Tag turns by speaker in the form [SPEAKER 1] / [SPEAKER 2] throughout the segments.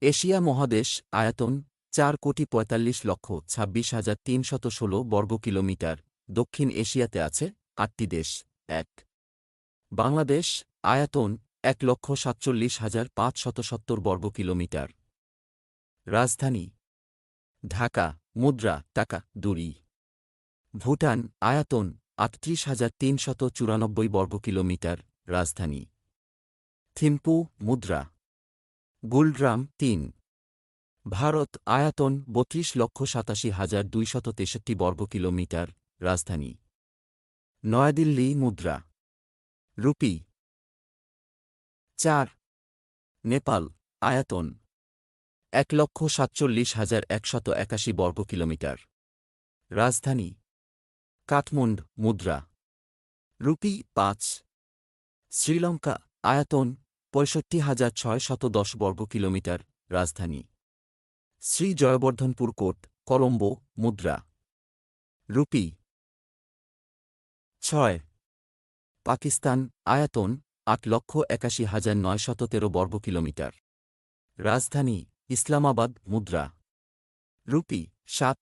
[SPEAKER 1] Asia মহাদেশ, আয়তন, চার কোটি পঁয়তাল্লিশ লক্ষ ছাব্বিশ হাজার তিনশত ষোলো বর্গ কিলোমিটার। দক্ষিণ এশিয়াতে আছে আটটি দেশ। এক। বাংলাদেশ, আয়তন এক লক্ষ সাতচল্লিশ হাজার পাঁচশত সত্তর বর্গ কিলোমিটার। রাজধানী। ঢাকা, মুদ্রা, টাকা, দুরি। ভুটান, আয়তন আটত্রিশ হাজার তিনশত চুরানব্বই বর্গ কিলোমিটার। রাজধানী। থিম্পু, মুদ্রা। গুলড্রাম তিন। ভারত, আয়াতন বত্রিশ লক্ষ সাতাশি হাজার দুইশত তেষট্টি বর্গ কিলোমিটার, রাজধানী। নয়াদিল্লি মুদ্রা। রুপি। চার। নেপাল, আয়াতন। এক লক্ষ সাতচল্লিশ হাজার একশত একাশি বর্গ কিলোমিটার। রাজধানী। কাঠমুন্ড, মুদ্রা। রুপি পাঁচ। শ্রীলঙ্কা, আয়তন পঁয়ষট্টি হাজার ছয় শত দশ বর্গ কিলোমিটার, রাজধানী। শ্রী জয়বর্ধনপুর কোট কলম্বো, মুদ্রা। রুপি। ছয়। পাকিস্তান, আয়াতন, আট লক্ষ একাশি হাজার নয়শত তেরো বর্গ কিলোমিটার। রাজধানী, ইসলামাবাদ, মুদ্রা। রুপি। সাত।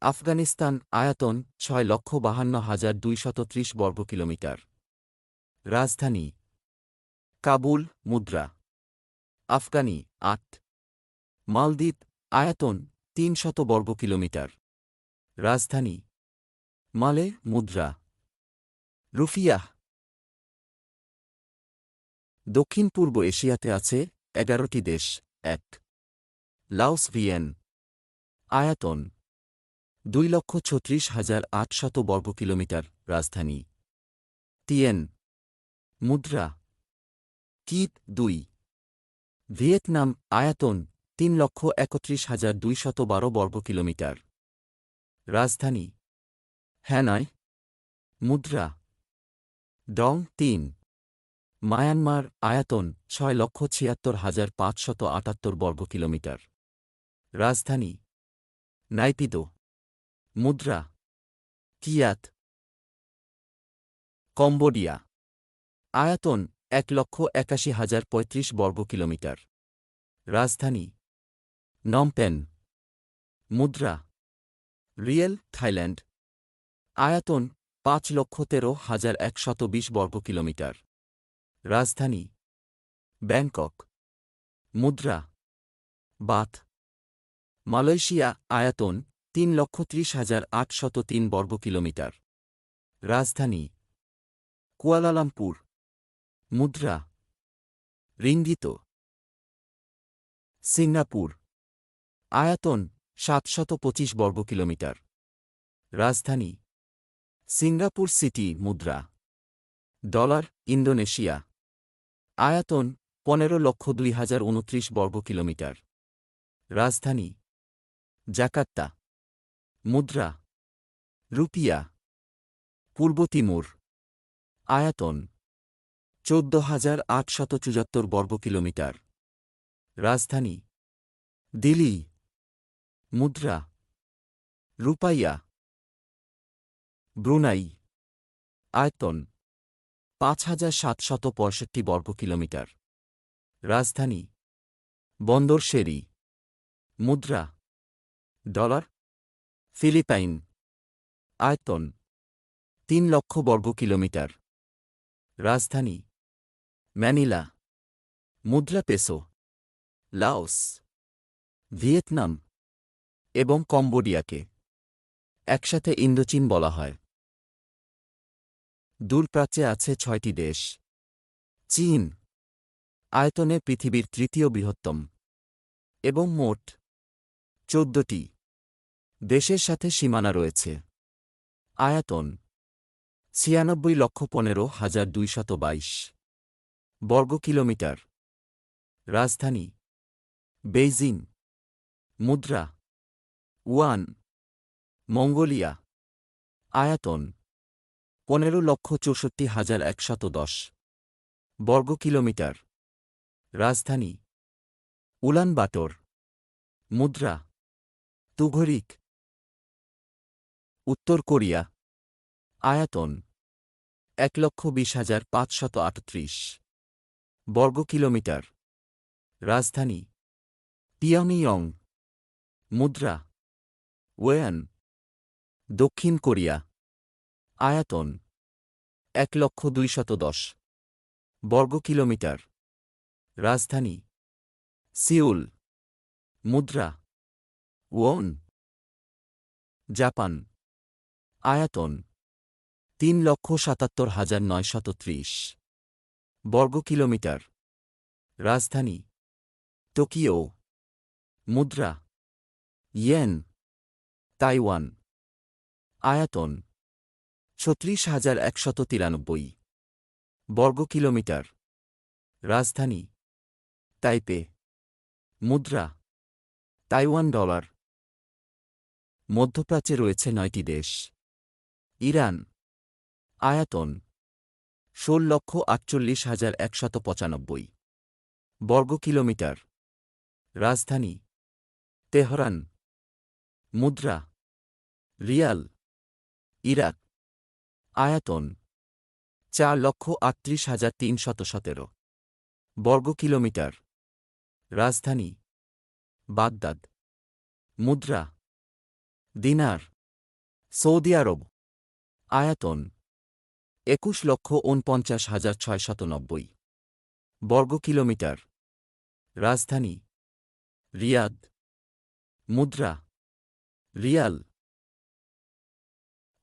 [SPEAKER 1] আফগানিস্তান, আয়াতন, ছয় লক্ষ বাহান্ন হাজার দুইশত ত্রিশ বর্গ কিলোমিটার। রাজধানী। কাবুল, মুদ্রা। আফগানি, আট। মালদ্বীপ, আয়তন, তিন শত বর্গ কিলোমিটার। রাজধানী। মালে, মুদ্রা। রুফিয়াহ। দক্ষিণ পূর্ব এশিয়াতে আছে এগারোটি দেশ, এক। লাওস, ভিয়েন। আয়াতন। দুই লক্ষ ছত্রিশ হাজার আটশত বর্গ কিলোমিটার, রাজধানী। টিয়েন মুদ্রা। কিত দুই। ভিয়েতনাম আয়াতন তিন লক্ষ একত্রিশ হাজার দুইশত বারো বর্গ কিলোমিটার। রাজধানী। হ্যানয় মুদ্রা। ডং তিন। মায়ানমার আয়াতন ছয় লক্ষ ছিয়াত্তর হাজার পাঁচশত আটাত্তর বর্গ কিলোমিটার। রাজধানী। নাইপিদো। মুদ্রা। কিয়াত। কম্বোডিয়া। আয়তন এক লক্ষ একাশি হাজার পঁয়ত্রিশ বর্গ কিলোমিটার রাজধানী নমপেন মুদ্রা। Real Thailand. আয়াতন পাঁচ লক্ষ তেরো হাজার একশত বিশ বর্গ কিলোমিটার রাজধানী। ব্যাংকক। মুদ্রা। বাথ। মালয়েশিয়া আয়াতন তিন লক্ষ ত্রিশ হাজার আটশত তিন বর্গ কিলোমিটার রাজধানী। কুয়ালালামপুর। মুদ্রা রিঙ্গিত সিঙ্গাপুর, আয়তন সাতশত পঁচিশ বর্গ কিলোমিটার, রাজধানী, সিঙ্গাপুর সিটি মুদ্রা, ডলার, ইন্দোনেশিয়া, আয়তন পনেরো লক্ষ দুই হাজার উনত্রিশ বর্গ কিলোমিটার, রাজধানী, জাকার্তা, মুদ্রা, রুপিয়া, পূর্ব তিমুর, আয়তন চোদ্দ হাজার আটশত চুয়াত্তর বর্গ কিলোমিটার রাজধানী। দিল্লি। মুদ্রা। রূপাইয়া। ব্রুনাই। আয়তন। পাঁচ হাজার সাতশত পঁয়ষট্টি বর্গ কিলোমিটার রাজধানী। বন্দর শেরি মুদ্রা। ডলার। ফিলিপাইন। আয়তন। তিন লক্ষ বর্গ কিলোমিটার রাজধানী। ম্যানিলা মুদ্রা পেসো লাওস ভিয়েতনাম এবং কম্বোডিয়াকে একসাথে ইন্দোচীন বলা হয়। দূরপ্রাচ্যে আছে ছয়টি দেশ। চীন। আয়তনে পৃথিবীর তৃতীয় বৃহত্তম। এবং মোট চোদ্দটি। দেশের সাথে সীমানা রয়েছে। আয়াতন ছিয়ানব্বই লক্ষ পনেরো হাজার দুইশত বাইশ। বর্গ কিলোমিটার। রাজধানী। বেইজিং। মুদ্রা। ওয়ান। মঙ্গোলিয়া। আয়াতন। পনেরো লক্ষ চৌষট্টি হাজার একশত দশ। বর্গ কিলোমিটার। রাজধানী। উলান বাটর মুদ্রা। তুঘরিক। উত্তর কোরিয়া। আয়াতন। এক লক্ষ বিশ হাজার পাঁচশত আটত্রিশ। বর্গ কিলোমিটার। রাজধানী। পিয়নিয়ং মুদ্রা। ওয়েন। দক্ষিণ কোরিয়া। আয়াতন। এক লক্ষ দুইশত দশ। বর্গ কিলোমিটার। রাজধানী। সিউল। মুদ্রা। ওয়ন। জাপান। আয়াতন। তিন লক্ষ সাতাত্তর হাজার নয়শত ত্রিশ। বর্গ কিলোমিটার। রাজধানী। টোকিও। মুদ্রা। ইয়েন। তাইওয়ান। আয়াতন। ছত্রিশ হাজার একশত তিরানব্বই। বর্গ কিলোমিটার। রাজধানী। তাইপে। মুদ্রা। Taiwan dollar. মধ্যপ্রাচ্যে রয়েছে নয়টি দেশ। ইরান। আয়াতন। ষোল লক্ষ আটচল্লিশ হাজার একশত পঁচানব্বই। বর্গ কিলোমিটার। রাজধানী। তেহরান। মুদ্রা। রিয়াল। ইরাক। আয়াতন। চার লক্ষ আটত্রিশ হাজার তিনশত সতেরো। বর্গ কিলোমিটার। রাজধানী। বাগদাদ। মুদ্রা। দিনার। Saudi Arab. আয়াতন। একুশ লক্ষ ঊনপঞ্চাশ হাজার ছয়শত নব্বই বর্গ কিলোমিটার রাজধানী। রিয়াদ। মুদ্রা। রিয়াল।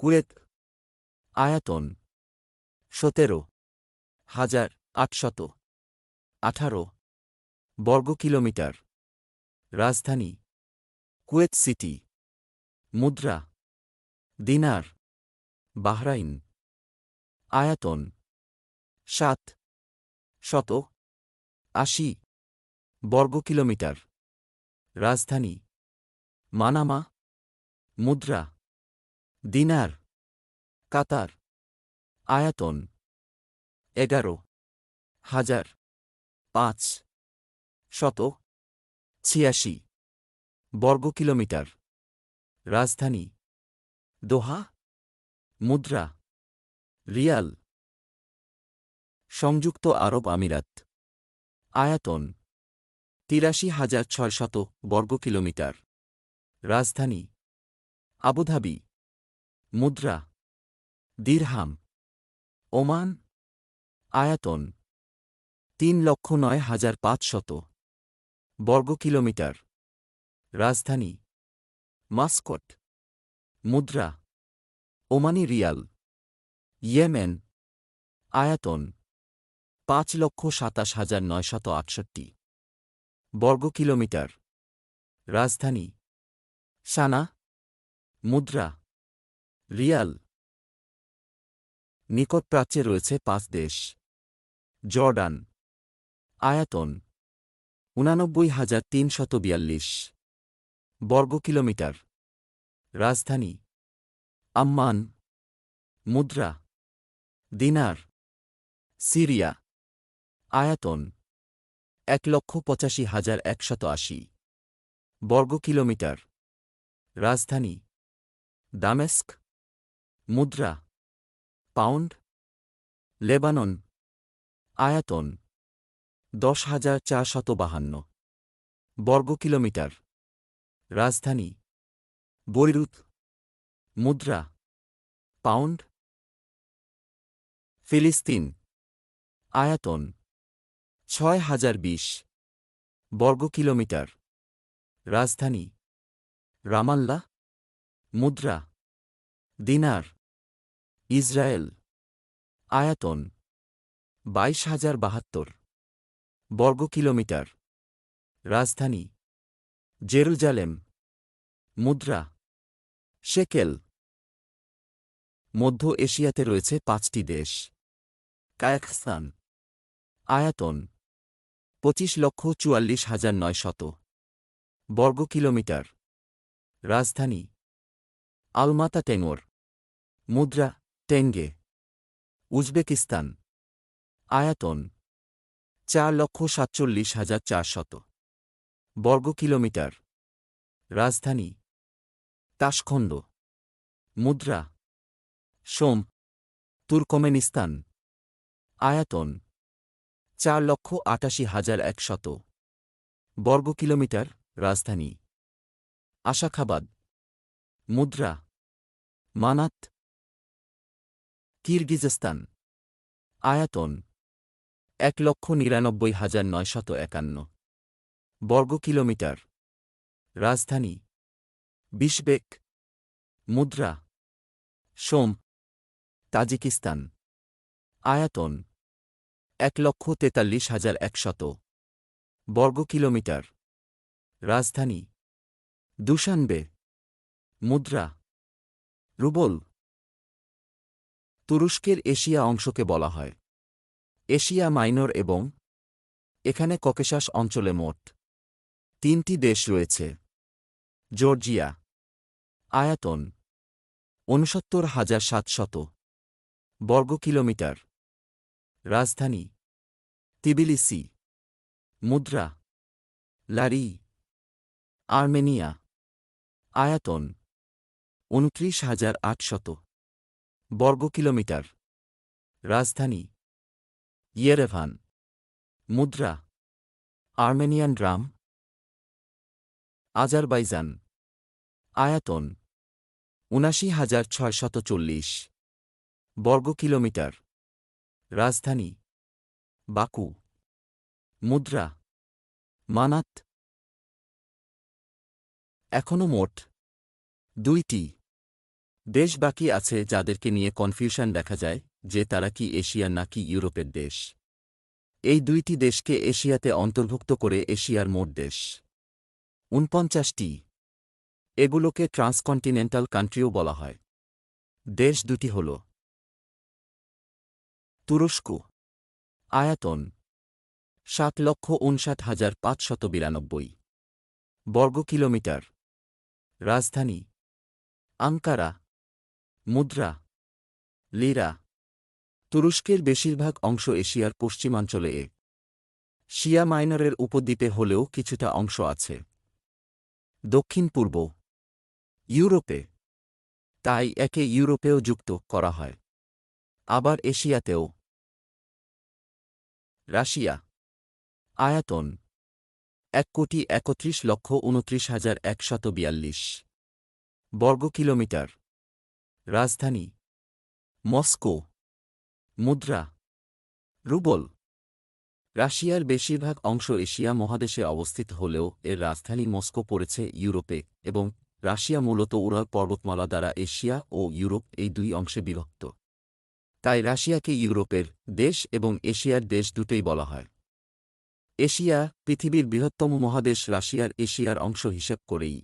[SPEAKER 1] কুয়েত। আয়াতন। সতেরো হাজার আটশত আঠারো বর্গ কিলোমিটার রাজধানী। Kuwait City. মুদ্রা। দিনার। বাহরাইন। আয়াতন সাত, শত, আশি বর্গ কিলোমিটার। রাজধানী, মানামা, মুদ্রা, দিনার, কাতার। আয়াতন এগারো হাজার পাঁচ, শত, ছিয়াশি বর্গ কিলোমিটার। রাজধানী, দোহা, মুদ্রা। রিয়াল। সংযুক্ত আরব আমিরাত। আয়াতন। তিরাশি হাজার ছয়শত বর্গ কিলোমিটার। রাজধানী। Abu Dhabi. মুদ্রা। দিরহাম। ওমান। আয়াতন। তিন লক্ষ নয় হাজার পাঁচশত বর্গ কিলোমিটার। রাজধানী। মাস্কট। মুদ্রা। Omani Real. ইয়েমেন। আয়াতন, পাঁচ লক্ষ সাতাশ হাজার নয়শত আটষট্টি। বর্গ কিলোমিটার। রাজধানী। সানা। মুদ্রা। রিয়াল। নিকট প্রাচ্যে রয়েছে পাঁচ দেশ। জর্ডান। আয়াতন, উনানব্বই হাজার তিনশত বিয়াল্লিশ। বর্গ কিলোমিটার। রাজধানী। আম্মান। মুদ্রা। দিনার, সিরিয়া, আয়াতন, এক লক্ষ পঁচাশি হাজার একশত আশি, বর্গ কিলোমিটার, রাজধানী, দামেস্ক, মুদ্রা, পাউন্ড, লেবানন, আয়াতন, দশ হাজার চারশত বাহান্ন, বর্গ কিলোমিটার, রাজধানী, বৈরুত, মুদ্রা, পাউন্ড ফিলিস্তিন। আয়াতন। ছয় হাজার বিশ। বর্গ কিলোমিটার। রাজধানী। রামাল্লা মুদ্রা। দিনার। ইসরায়েল। আয়াতন। বাইশ হাজার বাহাত্তর। বর্গ কিলোমিটার। রাজধানী। জেরুজালেম। মুদ্রা। শেকেল মধ্য এশিয়াতে রয়েছে পাঁচটি দেশ। কায়াকস্তান আয়াতন, পঁচিশ লক্ষ চুয়াল্লিশ হাজার নয় শত। বর্গ কিলোমিটার। রাজধানী, আলমাতা টেঙ্গর। মুদ্রা, টেঙ্গে। উজবেকিস্তান। আয়াতন, চার লক্ষ সাতচল্লিশ হাজার চারশত বর্গ কিলোমিটার। রাজধানী তাশখণ্ড মুদ্রা, সোম, তুর্কমেনিস্তান। আয়াতন চার লক্ষ আটাশি হাজার একশত বর্গ কিলোমিটার, রাজধানী। আশাখাবাদ। মুদ্রা। মানাত। কিরগিজস্তান। আয়াতন এক লক্ষ নিরানব্বই হাজার নয়শত একান্ন বর্গ কিলোমিটার, রাজধানী। বিশবেক। মুদ্রা। সোম। তাজিকিস্তান। আয়াতন, এক লক্ষ তেতাল্লিশ হাজার একশত বর্গ কিলোমিটার। রাজধানী, দুশানবে। মুদ্রা, রুবল। তুরস্কের এশিয়া অংশকে বলা হয়। এশিয়া মাইনর এবং এখানে ককেশাস অঞ্চলে মোট তিনটি দেশ রয়েছে। জর্জিয়া, আয়াতন, ঊনসত্তর হাজার সাতশত বর্গ কিলোমিটার। রাজধানী। তিবিলিসি। মুদ্রা। লারি। আর্মেনিয়া। আয়াতন। উনত্রিশ হাজার আটশত। বর্গ কিলোমিটার। রাজধানী। ইয়েরেভান। মুদ্রা। Armenian dram Azerbaijan. আয়াতন। উনাশি হাজার ছয়শত চল্লিশ। বর্গ কিলোমিটার। রাজধানী। বাকু। মুদ্রা। মানাত। এখনও মোট দুইটি। দেশ বাকি আছে যাদেরকে নিয়ে কনফিউশন দেখা যায়, যে তারা কি এশিয়া নাকি ইউরোপের দেশ। এই দুইটি দেশকে এশিয়াতে অন্তর্ভুক্ত করে এশিয়ার মোট দেশ। উনপঞ্চাশটি। এগুলোকে ট্রান্সকন্টিনেন্টাল কান্ট্রিও বলা হয়। দেশ দুটি হল তুরস্ক। আয়াতন, সাত লক্ষ উনষাট হাজার পাঁচশত বিরানব্বই। বর্গ কিলোমিটার। রাজধানী, আঙ্কারা। মুদ্রা, লিরা। তুরস্কের বেশিরভাগ অংশ এশিয়ার পশ্চিমাঞ্চলে এ। শিয়া মাইনরের উপদ্বীপে হলেও কিছুটা অংশ আছে। দক্ষিণ পূর্ব, ইউরোপে। তাই একে ইউরোপেও যুক্ত করা হয়। আবার এশিয়াতেও। রাশিয়া। আয়াতন, এক কোটি একত্রিশ লক্ষ উনত্রিশ হাজার একশত বিয়াল্লিশ। বর্গ কিলোমিটার। রাজধানী, মস্কো। মুদ্রা, রুবল। রাশিয়ার বেশিরভাগ অংশ এশিয়া মহাদেশে অবস্থিত হলেও এর রাজধানী মস্কো পড়েছে ইউরোপে এবং রাশিয়া মূলত উড়াল পর্বতমালা দ্বারা এশিয়া ও ইউরোপ এই দুই অংশে বিভক্ত। তাই রাশিয়াকে ইউরোপের দেশ এবং এশিয়ার দেশ দুটোই বলা হয়। এশিয়া পৃথিবীর বৃহত্তম মহাদেশ রাশিয়ার এশিয়ার অংশ হিসেব করেই।